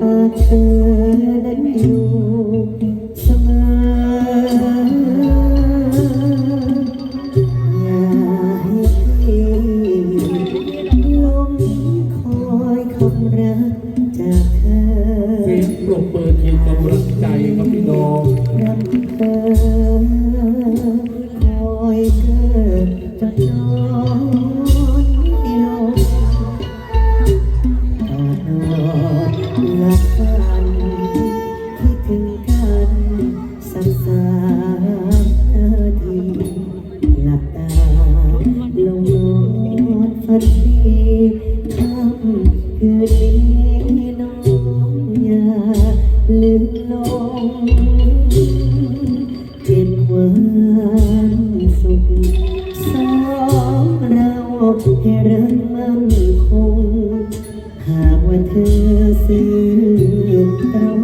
ปากเธอนั้นอยู่ ทีหลับตาลงนอนฝันดีค่ำคืนนี้น้องอย่าลืมลงเก็บความสุขสองเราให้เรักมั่นคง หากว่าเธอซื่อตรง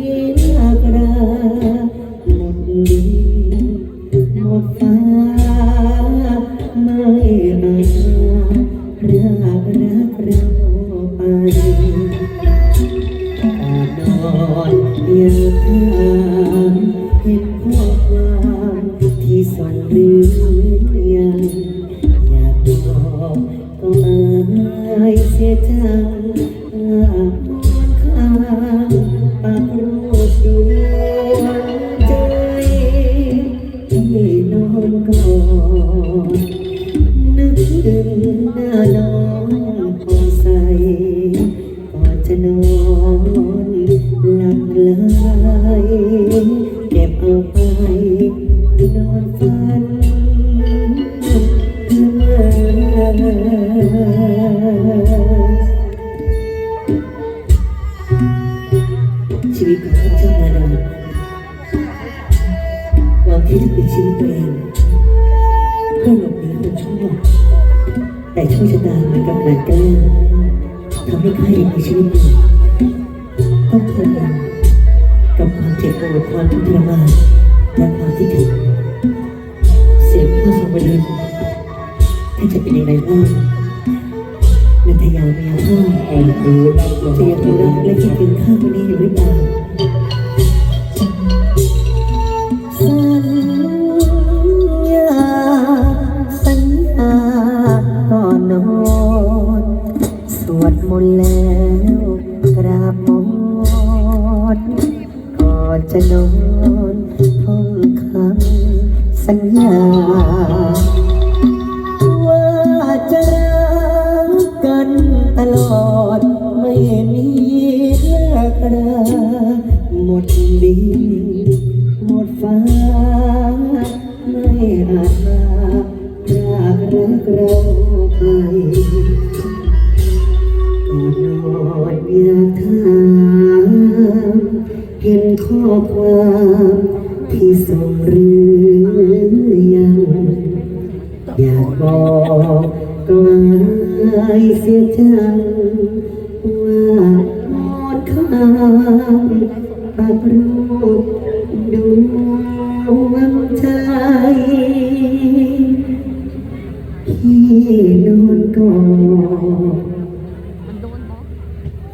ชีวิตของข้าเจ้านาดอนหวังที่จะป็นชีวิตตัวเองเพื่อหลบหนีคนชั่วแต่โชคชะตาเหมือนกับการแกล้งทำให้ข้ายังมีชีวิตอยู่ต้องทนกับความเจ็บปวดความทุกข์ทรมานและความที่ถึงเสียงพ่อสมบัติท่านจะเป็นยังไงบ้าง นันทยาเมียพ่ออันดูรับรองจะยังคงรักและคิดถึงข้าคนนี้อยู่หรือเปล่าสัญญาสัญญาก่อนนอนสวดมนต์แล้วกราบมอนก่อนจะนอนท่องคำสัญญา ราหมดดินหมดฟ้า ไม่อาจมาพรากรักเราไปก่อนอนอยากถามเห็นข้อความที่ส่งหรือยัง อยากบอกก็อายเสียจังว่า ข้างปากรูปดวงใจพี่นอนกอด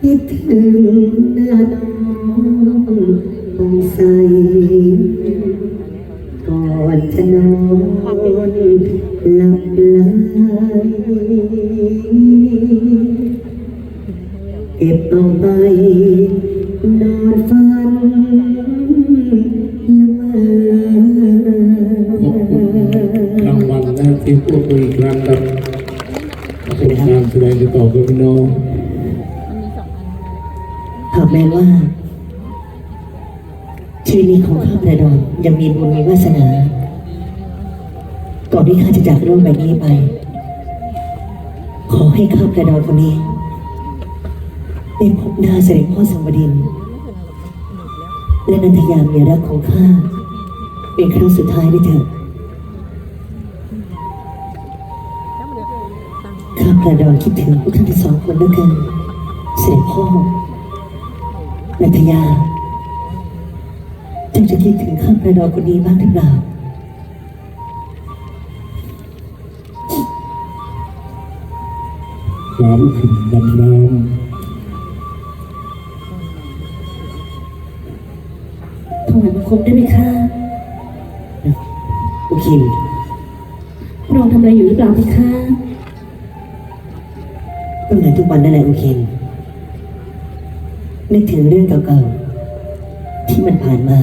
คิดถึงหน้าน้องสงสัยก่อนจะนอนหลับไหล เก็บเอาไป นอนฝันเมอรางวัลและทีมปรบมืออีกครั้งครับขอบคุณการแสดงต่อครับพี่น้องหากแม้ว่าชีวิตนี้ของข้าพระดอนยังมีบุญมีวาสนา ก่อนที่ข้าจะจากโลกใบนี้ไป ขอให้ให้ข้าพระดอนคนนี้ ได้พบหน้าเสด็จพ่อสมบดิน และนันทยาเมียรักของข้าเป็นครั้งสุดท้ายด้วยเถิดข้าพระดอนคิดถึงพวกท่านทั้งสองคนเหลือเกินเสด็จพ่อนันทยาเจ้าจะคิดถึงข้าพระดอนคนนี้บ้างหรือเปล่าสามขึ้นดำน้ถ วายบังคมได้ไหมคะอุคินพระองค์ทำอะไรอยู่หรือเปล่าไหมคะก็เหมือนทุกวันนั่นแหละอุคินนึกถึงเรื่องเก่าๆ ที่มันผ่านมา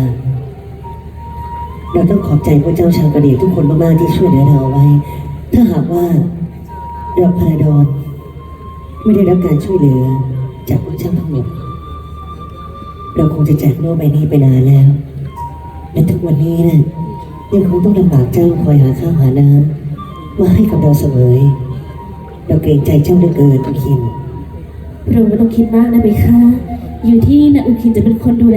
เราต้องขอบใจพระเจ้าชาวกระเหรี่ยงทุกคนมากๆที่ช่วยเหลือเราเอาไว้ ถ้าหากว่าเราพาราดอนไม่ได้รับการช่วยเหลือจากพระเจ้าทั้งหมด เราคงจะแจกโลกใบนี้ไปนานแล้ว และทุกวันนี้นะ่ะยังคงต้องลำบากเจ้าคอยหาข้าวหาน้ำมาให้กับเราเสมอเราเกรงใจเจ้าเหลือเกินอุคินพระองค์ไม่ต้องคิดมากนะไปค่ะอยู่ที่นี่นะอุคินจะเป็นคนดูแล